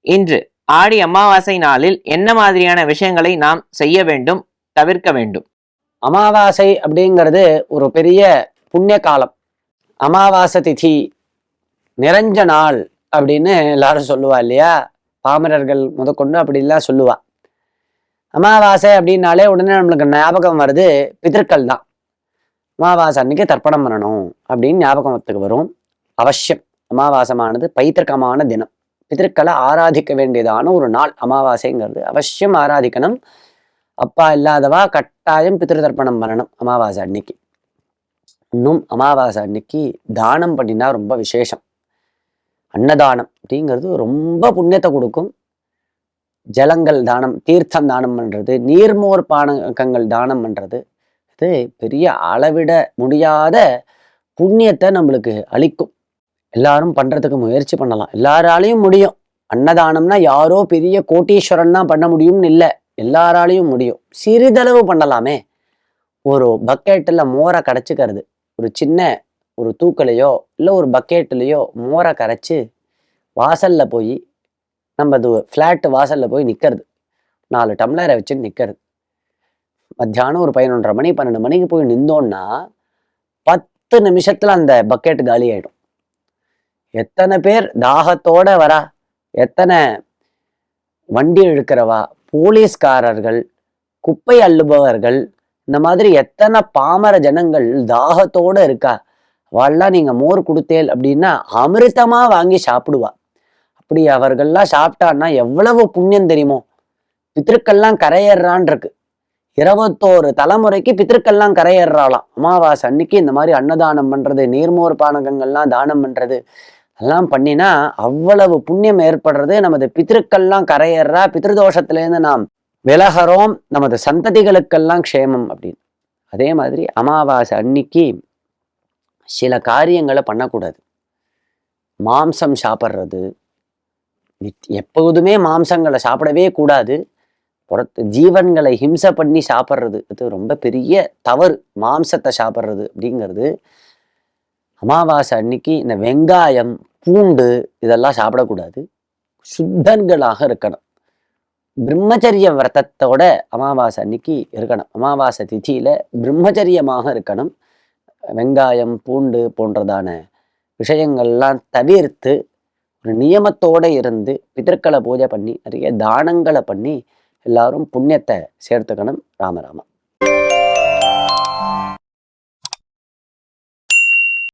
இன்று ஆடி அமாவாசை நாளில் என்ன மாதிரியான விஷயங்களை நாம் செய்ய வேண்டும் தவிர்க்க வேண்டும்? அமாவாசை அப்படிங்கிறது ஒரு பெரிய புண்ணிய காலம். அமாவாசை திதி நிறைஞ்ச நாள் அப்படின்னு எல்லாரும் சொல்லுவா இல்லையா? பாமரர்கள் முதற்கொண்டு அப்படிலாம் சொல்லுவா. அமாவாசை அப்படின்னாலே உடனே நம்மளுக்கு ஞாபகம் வருது பிதற்கள் தான். அமாவாசை அன்னைக்கு தர்ப்பணம் பண்ணணும் அப்படின்னு ஞாபகத்துக்கு வரும். அவசியம். அமாவாசமானது பைத்திருக்கமான தினம். பிதற்களை ஆராதிக்க வேண்டியதான ஒரு நாள் அமாவாசைங்கிறது. அவசியம் ஆராதிக்கணும். அப்பா இல்லாதவா கட்டாயம் பித்திருதர்ப்பணம் பண்ணணும் அமாவாசை அன்னைக்கு. இன்னும் அமாவாசை அன்னைக்கு தானம் பண்ணினா ரொம்ப விசேஷம். அன்னதானம் அப்படிங்கிறது ரொம்ப புண்ணியத்தை கொடுக்கும். ஜலங்கள் தானம் தீர்த்தம் தானம் பண்ணுறது நீர்மோர் பானகங்கள் தானம் பண்ணுறது இது பெரிய அளவிட முடியாத புண்ணியத்தை நம்மளுக்கு அளிக்கும். எல்லாரும் பண்றதுக்கு முயற்சி பண்ணலாம். எல்லாராலையும் முடியும். அன்னதானம்னா யாரோ பெரிய கோட்டீஸ்வரன் தான் பண்ண முடியும்னு இல்லை. எல்லாராலையும் முடியும். சிறிதளவு பண்ணலாமே. ஒரு பக்கெட்டில் மோரை கரைச்சிக்கிறது. ஒரு சின்ன ஒரு தூக்கலையோ இல்லை ஒரு பக்கெட்லேயோ மோரை கரைச்சி வாசலில் போய் நம்ம அது ஃப்ளாட்டு வாசலில் போய் நிற்கிறது நாலு டம்ளரை வச்சு நிற்கிறது மத்தியானம் ஒரு பதினொன்றரை மணி பன்னெண்டு மணிக்கு போய் நின்றோன்னா பத்து நிமிஷத்தில் அந்த பக்கெட் காலி ஆகிடும் எத்தனை பேர் தாகத்தோட வரா? எத்தனை வண்டி இழுக்கிறவா? போலீஸ்காரர்கள் குப்பை அள்ளுபவர்கள் இந்த மாதிரி எத்தனை பாமர ஜனங்கள் தாகத்தோட இருக்கா? அவள்லாம் நீங்க மோர் கொடுத்தேல் அப்படின்னா அமிர்தமா வாங்கி சாப்பிடுவா. அப்படி அவர்கள்லாம் சாப்பிட்டான்னா எவ்வளவு புண்ணியம் தெரியுமோ? பித்திருக்கள்லாம் கரையேறான் இருக்கு இருபத்தோரு தலைமுறைக்கு பித்திருக்கள்லாம் கரையேறாளாம். அமாவாசை அன்னைக்கு இந்த மாதிரி அன்னதானம் பண்றது நீர்மோர் பானகங்கள்லாம் தானம் பண்றது எல்லாம் பண்ணினா அவ்வளவு புண்ணியம் ஏற்படுறது நமது பித்திருக்கள்லாம் கரையேறா பித்ருதோஷத்திலேருந்து நாம் விலகிறோம் நமது சந்ததிகளுக்கெல்லாம் க்ஷேமம் அப்படின்னு. அதே மாதிரி அமாவாசை அன்னைக்கு சில காரியங்களை பண்ணக்கூடாது. மாம்சம் சாப்பிட்றது. எப்போதுமே மாம்சங்களை சாப்பிடவே கூடாது. புறத்து ஜீவன்களை ஹிம்சை பண்ணி சாப்பிட்றது அது ரொம்ப பெரிய தவறு மாம்சத்தை சாப்பிட்றது அப்படிங்கிறது. அமாவாசை அன்னைக்கு இந்த வெங்காயம் பூண்டு இதெல்லாம் சாப்பிடக்கூடாது. சுத்தன்களாக இருக்கணும். பிரம்மச்சரிய விரதத்தோட அமாவாசை அன்னைக்கு இருக்கணும். அமாவாசை திதியில பிரம்மச்சரியமாக இருக்கணும். வெங்காயம் பூண்டு போன்றதான விஷயங்கள்லாம் தவிர்த்து ஒரு நியமத்தோடு இருந்து பிதற்களை பூஜை பண்ணி நிறைய தானங்களை பண்ணி எல்லாரும் புண்ணியத்தை சேர்த்துக்கணும். ராமராமா